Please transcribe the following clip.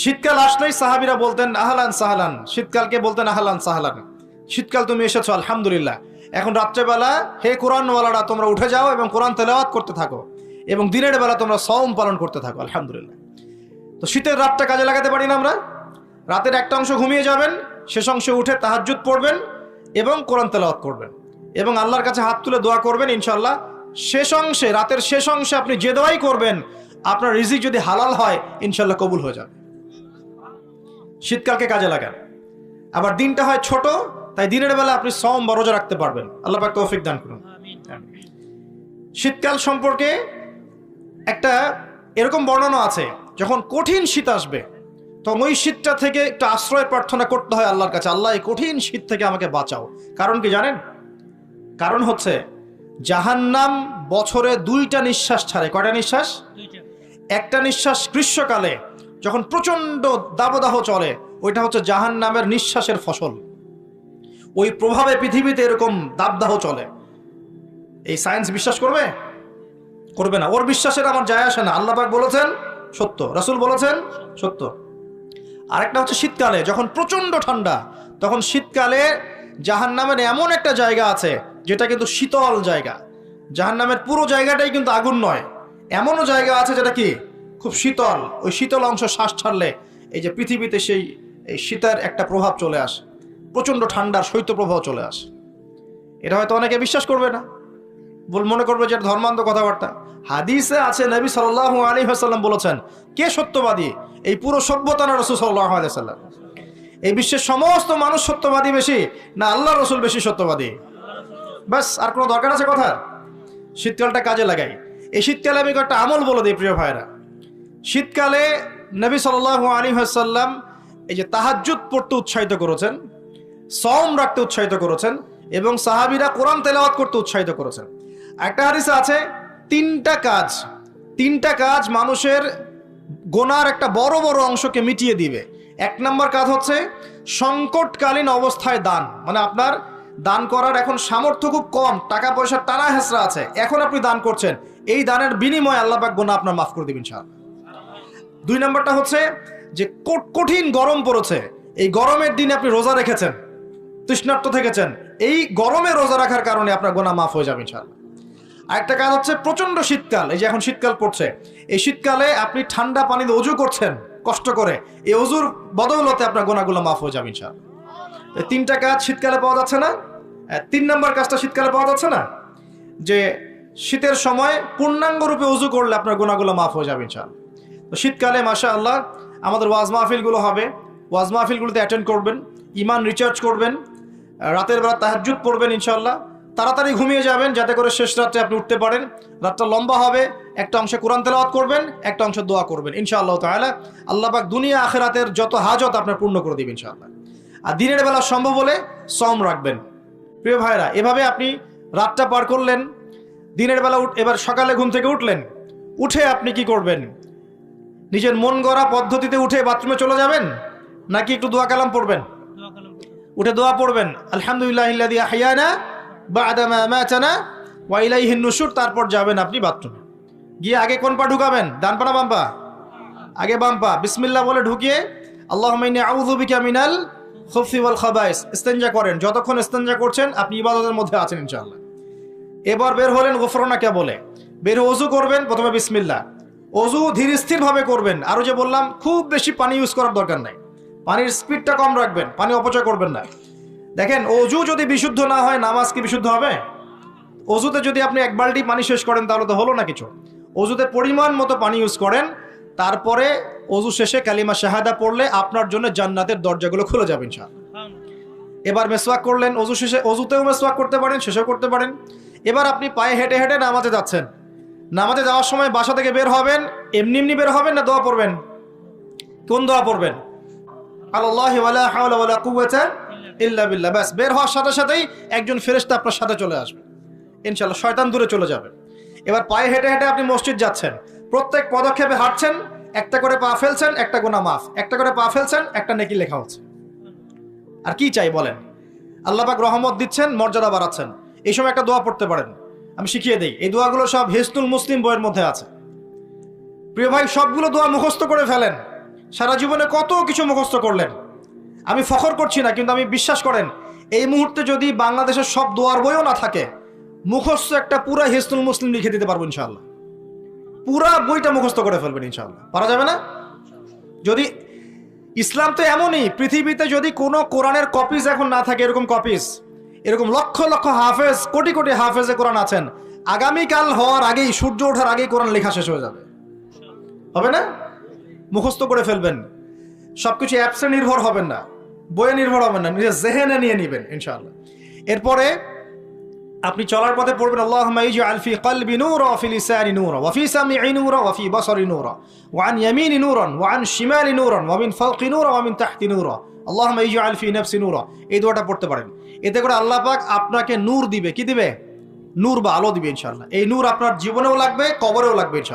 শীতকাল আসলেই সাহাবিরা বলতেন, আহলান সাহালান। শীতকালকে বলতেন, আহলান সাহালান। শীতকাল তুমি এসেছ, আলহামদুলিল্লাহ। এখন রাত্রেবেলা হে কোরআনওয়ালারা, তোমরা উঠে যাও এবং কোরআন তেলাওয়াত করতে থাকো এবং দিনের বেলা তোমরা সওম পালন করতে থাকো, আলহামদুলিল্লাহ। তো শীতের রাতটা কাজে লাগাতে পারি না আমরা? রাতের একটা অংশ ঘুমিয়ে যাবেন, শেষ অংশে উঠে তাহাজ্জুদ পড়বেন এবং কোরআন তেলাওয়াত করবেন এবং আল্লাহর কাছে হাত তুলে দোয়া করবেন ইনশাল্লাহ শেষ অংশে, রাতের শেষ অংশে আপনি যে দোয়াই করবেন, আপনার রিজিক যদি হালাল হয় ইনশাল্লাহ কবুল হয়ে যাবে। শীতকালকে কাজে লাগান। আবার দিনটা হয় ছোট তাই দিনের বেলা আপনি সম বা রোজা রাখতে পারবেন। আল্লাহ পাক তৌফিক দান করুন। শীতকাল সম্পর্কে একটা এরকম বর্ণনা আছে যখন কঠিন শীত আসবে তখন ওই শীতটা থেকে একটা আশ্রয় প্রার্থনা করতে হয় আল্লাহর কাছে আল্লাহ এই কঠিন শীত থেকে আমাকে বাঁচাও। কারণ কি জানেন? কারণ হচ্ছে জাহান্নাম বছরে দুইটা নিঃশ্বাস ছাড়ে। কয়টা নিঃশ্বাস? একটা নিঃশ্বাস গ্রীষ্মকালে যখন প্রচণ্ড দাবদাহ চলে, ওইটা হচ্ছে জাহান নামের নিঃশ্বাসের ফসল। ওই প্রভাবে পৃথিবীতে এরকম দাবদাহ চলে। এই সায়েন্স বিশ্বাস করবে? করবে না। ওর বিশ্বাসের আমার যায় আসে না। আল্লাপাক বলেছেন, সত্য। রাসূল বলেছেন, সত্য। আরেকটা হচ্ছে শীতকালে, যখন প্রচণ্ড ঠান্ডা, তখন শীতকালে জাহান নামের এমন একটা জায়গা আছে, যেটা কিন্তু শীতল জায়গা। জাহান নামের পুরো জায়গাটাই কিন্তু আগুন নয়। এমনও জায়গা আছে যেটা কি? খুব শীতল, ওই শীতল অংশ শ্বাস ছাড়লে এই যে পৃথিবীতে সেই, এই শীতের একটা প্রভাব চলে আসে, প্রচণ্ড ঠান্ডার শৈত্যপ্রবাহ চলে আসে। এটা হয়তো অনেকে বিশ্বাস করবে না, বল মনে করবে যে এটা ধর্মান্ধ কথাবার্তা। হাদিসে আছে, নবী সাল্লাহ আলী হাসাল্লাম বলেছেন, কে সত্যবাদী? এই পুরো সভ্যতা না রসুল সাল্লাহ আলাইসাল্লাম এই বিশ্বের সমস্ত মানুষ সত্যবাদী বেশি, না আল্লাহ রসুল বেশি সত্যবাদী? ব্যাস, আর কোনো দরকার আছে কথা শীতকালটা কাজে লাগাই। এই শীতকালে আমি একটা আমল বলে দিই, প্রিয় ভাইরা শীতকালে নবী সাল আলী হাসাল্লাম এই যে তাহাজ্জুদ পড়তে উৎসাহিত করেছেন সম রাখতে উৎসাহিত করেছেন এবং সাহাবিরা কোরআন তেলাওয়াত করতে উৎসাহিত করেছেন। একটা হাদিসে আছে, তিনটা কাজ তিনটা কাজ মানুষের গোনার একটা বড় বড় অংশকে মিটিয়ে দিবে। এক নম্বর কাজ হচ্ছে সংকটকালীন অবস্থায় দান। মানে আপনার দান করার এখন সামর্থ্য খুব কম, টাকা পয়সার টানা হেসরা আছে। এখন আপনি দান করছেন, এই দানের বিনিময়ে আল্লাহ পাক গোনা আপনার মাফ করে দিবেন ইনশাআল্লাহ। দুই নম্বরটা হচ্ছে যে কঠিন গরম পড়েছে। এই গরমের দিনে আপনি রোজা রেখেছেন, তৃষ্ণার্ত থেকেছেন। এই গরমে রোজা রাখার কারণে আপনার গোনা মাফ হয়ে যাবে ইনশাআল্লাহ। আরেকটা কাজ হচ্ছে প্রচণ্ড শীতকাল, এই যে এখন শীতকাল পড়ছে। এই শীতকালে আপনি ঠান্ডা পানিতে অজু করছেন, কষ্ট করে, এই অজুর বদৌলতে আপনার গোনাগুলো মাফ হয়ে যাবে ইনশাআল্লাহ। এই তিনটা কাজ শীতকালে পাওয়া যাচ্ছে না। তিন নম্বর কাজটা শীতকালে পাওয়া যাচ্ছে না? যে শীতের সময় পূর্ণাঙ্গ রূপে উজু করলে আপনার গোনাগুলো মাফ হয়ে যাবে ইনশাআল্লাহ। তো শীতকালে মাসা আল্লাহ আমাদের ওয়াজ মাহফিলগুলো হবে। ওয়াজ মাহফিলগুলোতে অ্যাটেন্ড করবেন ইমান রিচার্জ করবেন, রাতের বেলা তাহাজ্জুদ পড়বেন ইনশাল্লাহ তাড়াতাড়ি ঘুমিয়ে যাবেন, যাতে করে শেষ রাত্রে আপনি উঠতে পারেন। রাতটা লম্বা হবে, একটা অংশে কোরআন তেলাওয়াত করবেন, একটা অংশে দোয়া করবেন, ইনশাআল্লাহ তাআলা। আল্লাহ পাক দুনিয়া আখেরাতের যত হাজত আপনার পূর্ণ করে দিবেন ইনশাআল্লাহ। আর দিনের বেলা সম্ভব হলে সম রাখবেন। প্রিয় ভাইরা, এভাবে আপনি রাতটা পার করলেন, দিনের বেলা উঠ এবার সকালে ঘুম থেকে উঠলেন, উঠে আপনি কি করবেন? নিজের মন গড়া পদ্ধতিতে উঠে বাথরুমে চলে যাবেন, নাকি একটু দোয়া কালাম পড়বেন? উঠে দোয়া পড়বেন, আলহামদুলিল্লাহ ইল্লাযী আহইয়ানা বা'দা মা আমাতানা ওয়া ইলাইহিন নুশুর তারপর যাবেন আপনি বাথরুমে। গিয়ে আগে কোন পা ঢুকাবেন? ডান পা না বাম পা? আগে বাম পা। বিসমিল্লাহ বলে ঢুকিয়ে, আল্লাহুম্মা ইন্নী আউযু বিকা মিনাল খুবসি ওয়াল খাবাইস ইস্তেনজা করেন। যতক্ষণ ইস্তেনজা করছেন, আপনি ইবাদতের মধ্যে আছেন ইনশাআল্লাহ। এবার বের হলেন গোফরনাকে বলে। বের অজু করবেন, প্রথমে বিসমিল্লাহ। অজু ধীর স্থির ভাবে করবেন। আরও যে বললাম, খুব বেশি পানি ইউজ করার দরকার নাই। পানির স্পিডটা কম রাখবেন, পানি অপচয় করবেন না। দেখেন অজু যদি বিশুদ্ধ না হয়, নামাজ কি বিশুদ্ধ হবে? অজুতে যদি আপনি এক বালতি পানি শেষ করেন, তাহলে তো হলো না কিছু। অজুতে পরিমাণ মতো পানি ইউজ করেন, তারপরে অজু শেষে কালিমা শাহাদা পড়লে আপনার জন্য জান্নাতের দরজাগুলো খুলে যাবে ইনশাআল্লাহ। এবার মেসওয়াক করলেন অজু শেষে অজুতেও মেসওয়াক করতে পারেন, শেষেও করতে পারেন। এবার আপনি পায়ে হেঁটে হেঁটে নামাজে যাচ্ছেন। নামাজে যাওয়ার সময় বাসা থেকে বের হবেন, এমনি এমনি বের হবেন না দোয়া পড়বেন? কোন দোয়া পড়বেন? আল্লাহ ব্যাস, বের হওয়ার সাথে সাথেই একজন ফেরেশতা আপনার সাথে চলে আসবে। ইনশাআল্লাহ, শয়তান দূরে চলে যাবে। এবার পায়ে হেঁটে হেঁটে আপনি মসজিদ যাচ্ছেন। প্রত্যেক পদক্ষেপে হাঁটছেন, একটা করে পা ফেলছেন, একটা গোনা মাফ। একটা করে পা ফেলছেন, একটা নেকি লেখা হচ্ছে। আর কি চাই বলেন? আল্লাহ পাক রহমত দিচ্ছেন, মর্যাদা বাড়াচ্ছেন। এই সময় একটা দোয়া পড়তে পারেন। আমি শিখিয়ে দিই, এই দোয়াগুলো সব হিসনুল মুসলিম বইয়ের মধ্যে আছে। প্রিয় ভাই, সবগুলো দোয়া মুখস্থ করে ফেলেন। সারা জীবনে কত কিছু মুখস্থ করলেন। আমি ফখর করছি না, কিন্তু আমি বিশ্বাস করেন, এই মুহূর্তে যদি বাংলাদেশের সব দোয়ার বইও না থাকে, মুখস্থ একটা পুরা হিসনুল মুসলিম লিখে দিতে পারব ইনশাল্লাহ পুরা বইটা মুখস্থ করে ফেলবেন ইনশাল্লাহ পারা যাবে না? যদি ইসলাম তো এমনই, পৃথিবীতে যদি কোনো কোরআনের কপিজ এখন না থাকে, এরকম কপিজ এরকম লক্ষ লক্ষ হাফেজ, কোটি কোটি হাফেজে কোরআন আছেন। আগামীকাল হওয়ার আগেই, সূর্য ওঠার আগেই কোরআন লেখা শেষ হয়ে যাবে। হবে না? মুখস্থ করে ফেলবেন। সবকিছু অ্যাপসে নির্ভর হবেন না। বইয়ে নির্ভর হবেন না। নিজের জেহেনে নিয়ে নেবেন, ইনশাআল্লাহ। এরপরে আপনি চলার পথে পড়বেন, আল্লাহুম্মা ইজআল ফি কলবি নূরা, ফি লিসানি নূরা, ওয়া ফি সামঈ নূরা, ওয়া ফি বাসারি নূরা, ওয়া আন ইয়ামিনি নূরান, ওয়া আন শিমালি নূরান, ওয়া মিন ফাওকি নূরা, ওয়া মিন তাহতি নূরা, আল্লাহুম্মা ইজআল ফি নাফসি নূরা এই দোয়াটা পড়তে পারেন। এতে করে আল্লাহ পাক আপনাকে নূর দিবে। কি দিবে? নূর বা আলো দিবে ইনশাল্লাহ এই নূর আপনার জীবনেও লাগবে, কবরেও লাগবে ইনশাআল্লাহ।